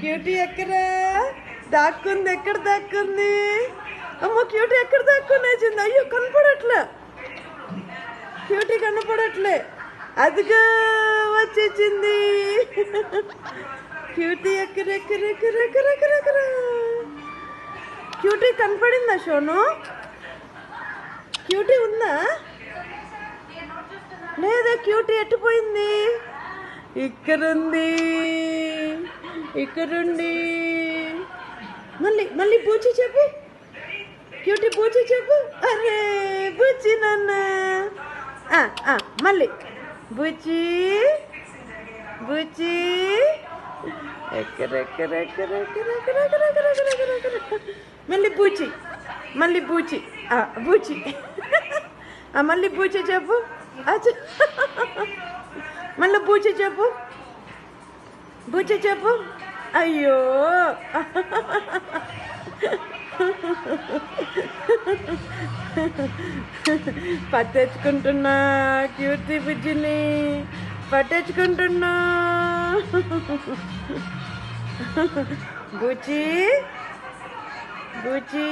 Cutie ఎక్కడా? దాక్కుంది ఎక్కడ దాక్కుంది? అమ్మ క్యూటీ ఎక్కడ దాక్కుంది అయ్యో కనపడట్లే. క్యూటీ కనపడట్లే. అదిగా వచ్చేసింది. క్యూటీ ఎక్కర ఎక్కర ఎక్కర ఎక్కర క్యూటీ కనపడిందా షోను? క్యూటీ ఉందా? లేదా క్యూటీ ఎట్టుపోయింది? ఇక్కడుంది. ఇక్కడుండి. మళ్ళీ మళ్ళీ పూచి చెప్పు. క్యూటీ పూచి చెప్పు. అరే బుచ్చి నాన్న. మళ్ళీ. బుచ్చి బుచ్చి మళ్ళీ బూచి మళ్ళీ బూచి. బూచి. మళ్ళీ బూచి చెప్పు. మళ్ళీ బూచి చెప్పు. బూచి చెప్పు. అయ్యో. పట్టెచ్చుకుంటున్నా క్యూర్తి బుజ్జిని పట్టెచ్చుకుంటున్నా. బుచి బుచి